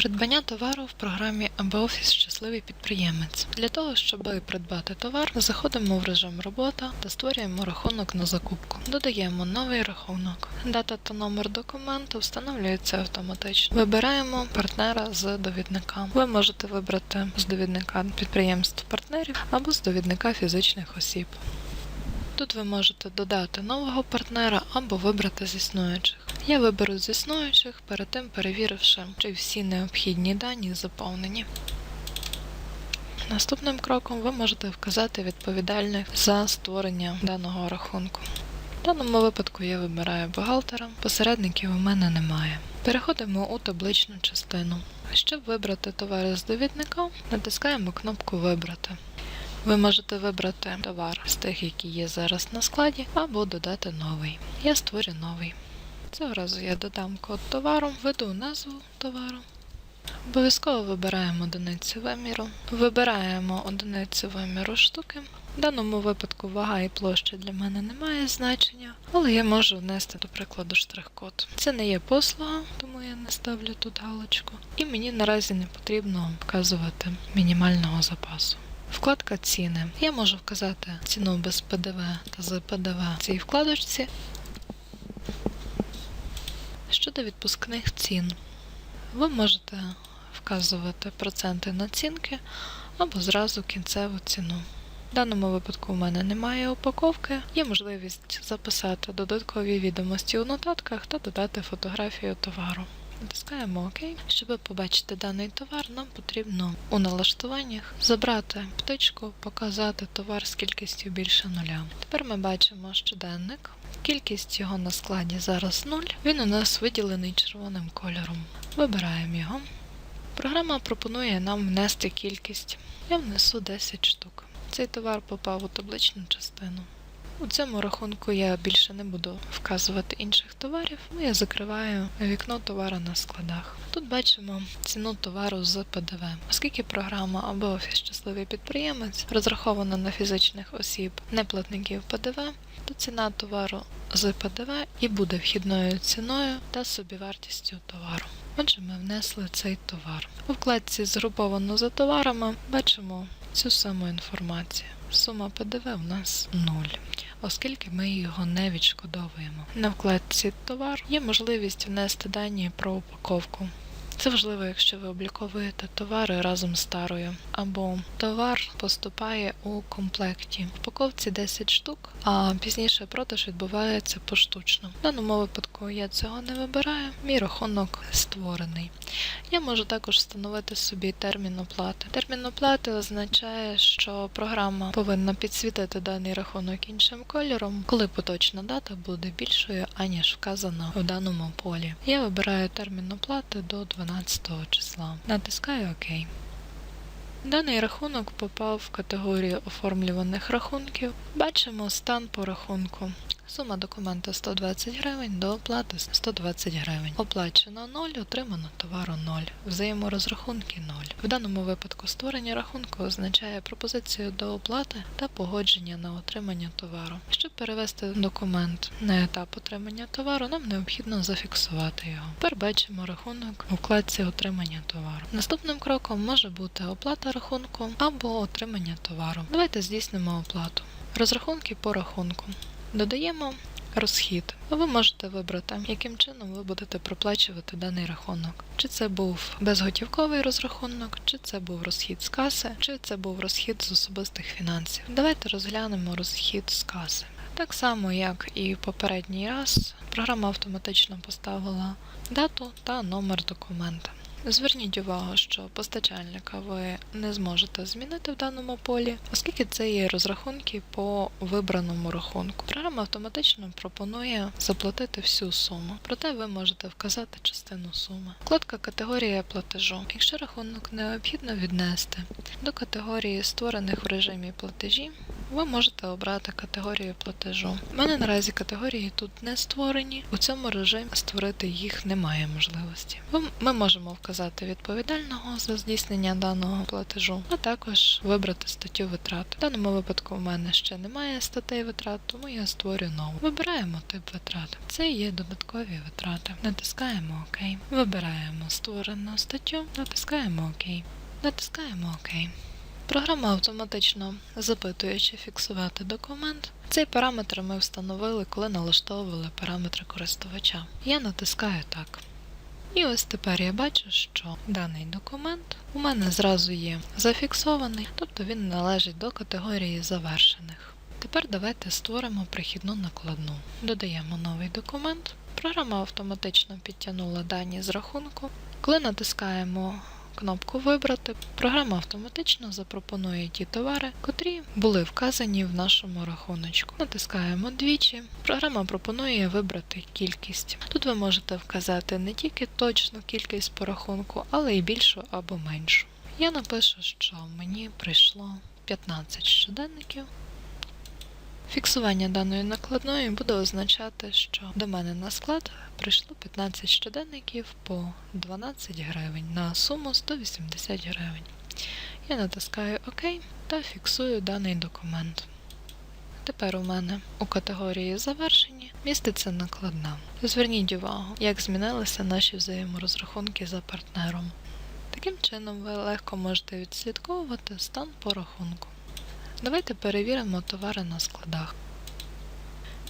Придбання товару в програмі ABOFICE Щасливий підприємець. Для того, щоб придбати товар, заходимо в режим робота та створюємо рахунок на закупку. Додаємо новий рахунок. Дата та номер документу встановлюється автоматично. Вибираємо партнера з довідника. Ви можете вибрати з довідника підприємств партнерів або з довідника фізичних осіб. Тут ви можете додати нового партнера або вибрати з існуючих. Я виберу з існуючих, перед тим перевіривши, чи всі необхідні дані заповнені. Наступним кроком ви можете вказати відповідальних за створення даного рахунку. В даному випадку я вибираю бухгалтера, посередників у мене немає. Переходимо у табличну частину. Щоб вибрати товари з довідника, натискаємо кнопку Вибрати. Ви можете вибрати товар з тих, які є зараз на складі, або додати новий. Я створю новий. Цього разу я додам код товару, введу назву товару. Обов'язково вибираємо одиницю виміру. Вибираємо одиницю виміру штуки. В даному випадку вага і площа для мене не має значення, але я можу внести, до прикладу, штрих-код. Це не є послуга, тому я не ставлю тут галочку. І мені наразі не потрібно вказувати мінімального запасу. Вкладка ціни. Я можу вказати ціну без ПДВ та з ПДВ в цій вкладочці. Щодо відпускних цін, ви можете вказувати проценти націнки або зразу кінцеву ціну. В даному випадку у мене немає упаковки, є можливість записати додаткові відомості у нотатках та додати фотографію товару. Натискаємо ОК. Щоб побачити даний товар, нам потрібно у налаштуваннях забрати птичку, показати товар з кількістю більше нуля. Тепер ми бачимо щоденник. Кількість його на складі зараз 0. Він у нас виділений червоним кольором. Вибираємо його. Програма пропонує нам внести кількість. Я внесу 10 штук. Цей товар попав у табличну частину. У цьому рахунку я більше не буду вказувати інших товарів, ну я закриваю вікно товару на складах. Тут бачимо ціну товару з ПДВ. Оскільки програма або офіс щасливий підприємець розрахована на фізичних осіб, неплатників ПДВ, то ціна товару з ПДВ і буде вхідною ціною та собівартістю товару. Отже, ми внесли цей товар. У вкладці згруповано за товарами бачимо цю саму інформацію. Сума ПДВ у нас 0 оскільки ми його не відшкодовуємо. На вкладці товар є можливість внести дані про упаковку. Це важливо, якщо ви обліковуєте товари разом з тарою, або товар поступає у комплекті. В упаковці 10 штук, а пізніше продаж відбувається поштучно. В даному випадку я цього не вибираю, мій рахунок створений. Я можу також встановити собі термін оплати. Термін оплати означає, що програма повинна підсвітити даний рахунок іншим кольором, коли поточна дата буде більшою, аніж вказана у даному полі. Я вибираю термін оплати до 12 числа. Натискаю ОК. Даний рахунок попав в категорію оформлюваних рахунків. Бачимо стан по рахунку. Сума документа 120 гривень, до оплати 120 гривень. Оплачено 0, отримано товару 0. Взаєморозрахунки 0. В даному випадку створення рахунку означає пропозицію до оплати та погодження на отримання товару. Щоб перевести документ на етап отримання товару, нам необхідно зафіксувати його. Тепер бачимо рахунок у вкладці отримання товару. Наступним кроком може бути оплата рахунку або отримання товару. Давайте здійснимо оплату. Розрахунки по рахунку. Додаємо розхід. Ви можете вибрати, яким чином ви будете проплачувати даний рахунок. Чи це був безготівковий розрахунок, чи це був розхід з каси, чи це був розхід з особистих фінансів. Давайте розглянемо розхід з каси. Так само, як і попередній раз, програма автоматично поставила дату та номер документа. Зверніть увагу, що постачальника ви не зможете змінити в даному полі, оскільки це є розрахунки по вибраному рахунку. Програма автоматично пропонує заплатити всю суму, проте ви можете вказати частину суми. Вкладка категорія платежу. Якщо рахунок необхідно віднести до категорії створених в режимі платежі, ви можете обрати категорію платежу. У мене наразі категорії тут не створені. У цьому режимі створити їх немає можливості. Ми можемо вказати відповідального за здійснення даного платежу, а також вибрати статтю витрат. В даному випадку у мене ще немає статей витрат, тому я створюю нову. Вибираємо тип витрат. Це є додаткові витрати. Натискаємо ОК. Вибираємо створену статтю, натискаємо ОК. Натискаємо ОК. Програма автоматично запитує, чи фіксувати документ. Цей параметр ми встановили, коли налаштовували параметри користувача. Я натискаю так. І ось тепер я бачу, що даний документ у мене зразу є зафіксований, тобто він належить до категорії завершених. Тепер давайте створимо прихідну накладну. Додаємо новий документ. Програма автоматично підтягнула дані з рахунку. Коли натискаємо кнопку Вибрати, програма автоматично запропонує ті товари, котрі були вказані в нашому рахуночку. Натискаємо двічі. Програма пропонує вибрати кількість. Тут ви можете вказати не тільки точну кількість по рахунку, але й більшу або меншу. Я напишу, що мені прийшло 15 щоденників. Фіксування даної накладної буде означати, що до мене на склад прийшло 15 щоденників по 12 гривень на суму 180 гривень. Я натискаю ОК та фіксую даний документ. Тепер у мене у категорії завершені міститься накладна. Зверніть увагу, як змінилися наші взаєморозрахунки за партнером. Таким чином, ви легко можете відслідковувати стан по рахунку. Давайте перевіримо товари на складах.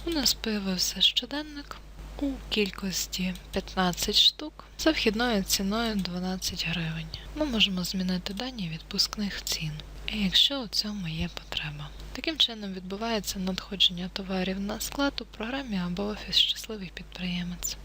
У нас появився щоденник у кількості 15 штук за вхідною ціною 12 гривень. Ми можемо змінити дані відпускних цін, якщо у цьому є потреба. Таким чином відбувається надходження товарів на склад у програмі або офіс щасливий підприємець.